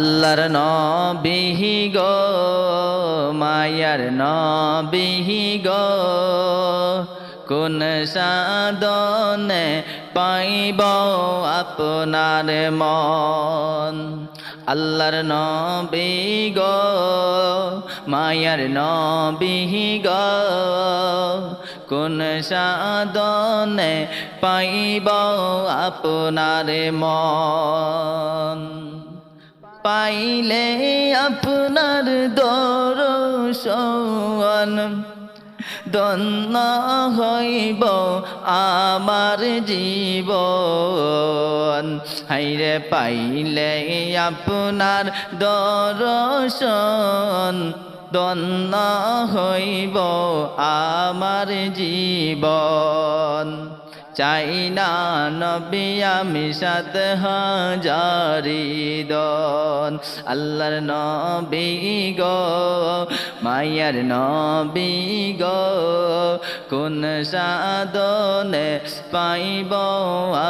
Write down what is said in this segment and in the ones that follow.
আল্লাহর নবিহি গো, মায়ার নবিহি গো, কোন সাদনে পাইব আপনার মন? আল্লাহর নবী গো, মায়ার নবিহি গো, কোন সাদনে পাইব আপনার মন? পাইলে আপনার দর্শন দন্ন হইব আমার জীবন। হাইরে পাইলে আপনার দর্শন দন্ন হইব আমার জীবন। চাই না নবী আমি সাত হাজারি দন। আল্লাহর নবী গো মায়ার নবী গো, কোন সাদনে পাইব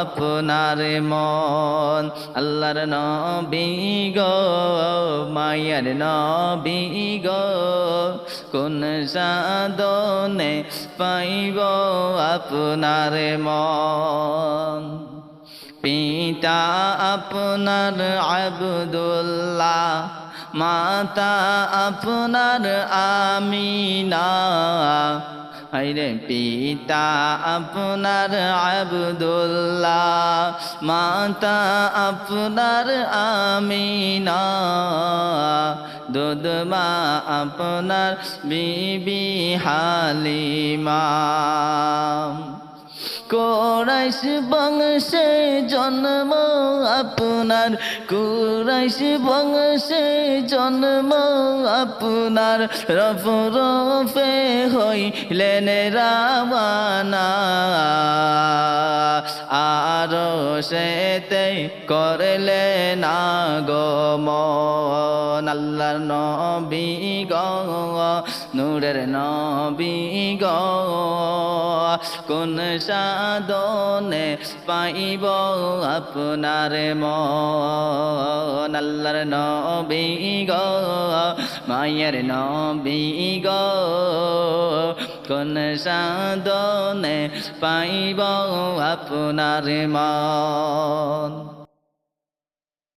আপনার মন? আল্লাহর নবী গো, মায়ার নবী গো, কোন সাদনে পাইব আপনার মন? পিতা আপনার আবদুল্লাহ মাতা আপনার আমিনা। আইরে পিতা আপনার আবদুল্লাহ। মাতা আপনার আমিনা। দুধমা আপনার বিবি হালিমা। কোরাইশ বংশে জন্ম আপনার কুরাইশ বংশে জন্ম আপনার। রফ রফে হইলেন রাবানা। আর সেতে করলে না গমন আল্লাহর নবী গ, নূরের নবী গ, কোন সাদনে পাইব আপনার মন? আল্লাহর নবী গো মায়ের নবী গো কোন সাদনে পাইব আপনার মন?